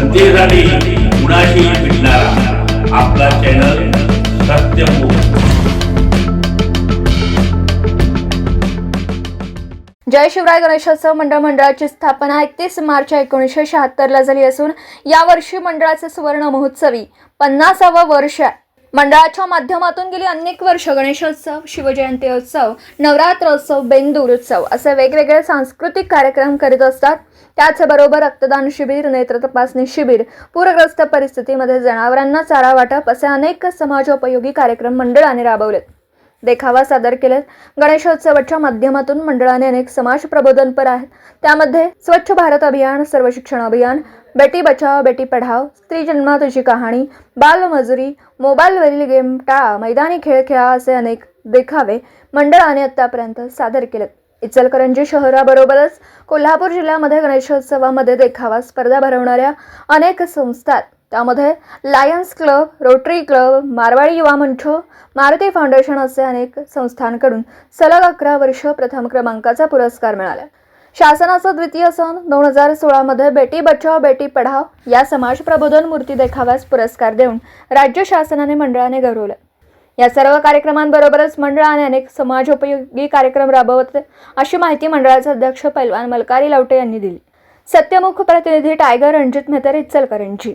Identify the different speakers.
Speaker 1: जनतेसाठी कुणाशी भेटणारा. आपला चॅनल
Speaker 2: जय शिवराय गणेशोत्सव मंडळ मंडळाची स्थापना एकतीस मार्च एकोणीसशे शहात्तरला झाली असून यावर्षी मंडळाचे सुवर्ण महोत्सवी पन्नासावं वर्ष आहे. मंडळाच्या माध्यमातून गेली अनेक वर्ष गणेशोत्सव शिवजयंती उत्सव नवरात्रोत्सव बेंदूर उत्सव असे वेगवेगळे सांस्कृतिक कार्यक्रम करीत असतात. त्याचबरोबर रक्तदान शिबिर नेत्र तपासणी शिबिर पूरग्रस्त परिस्थितीमध्ये जनावरांना चारा वाटप असे अनेक समाजोपयोगी कार्यक्रम मंडळाने राबवलेत. देखावा सादर केलेत. गणेशोत्सवाच्या माध्यमातून मंडळाने अनेक समाज प्रबोधनपर आहेत. त्यामध्ये स्वच्छ भारत अभियान सर्व शिक्षण अभियान बेटी बचाव बेटी पढाव स्त्री जन्मा तुझी कहाणी बालमजुरी मोबाईलवरील गेम टाळा मैदानी खेळ खेळा असे अनेक देखावे मंडळाने आत्तापर्यंत सादर केलेत इचलकरंजी शहराबरोबरच कोल्हापूर जिल्ह्यामध्ये गणेशोत्सवामध्ये देखावा स्पर्धा भरवणाऱ्या अनेक संस्था त्यामध्ये lions club rotary club Marwadi Yuva Manch Maruti foundation असे अनेक संस्थांकडून सलग अकरा वर्ष प्रथम क्रमांकाचा पुरस्कार मिळाला. शासनाचा द्वितीय सण दोन हजार सोळामध्ये बेटी बचाव बेटी पढाव या समाज प्रबोधन मूर्ती देखाव्यास पुरस्कार देऊन राज्य शासनाने मंडळाने गौरवलं. या सर्व कार्यक्रमांबरोबरच मंडळाने अनेक समाजोपयोगी कार्यक्रम राबवत अशी माहिती मंडळाचे अध्यक्ष पैलवान मलकारी लवटे यांनी दिली. सत्यमुख प्रतिनिधी टायगर रणजित मेहतर इचलकरंजी.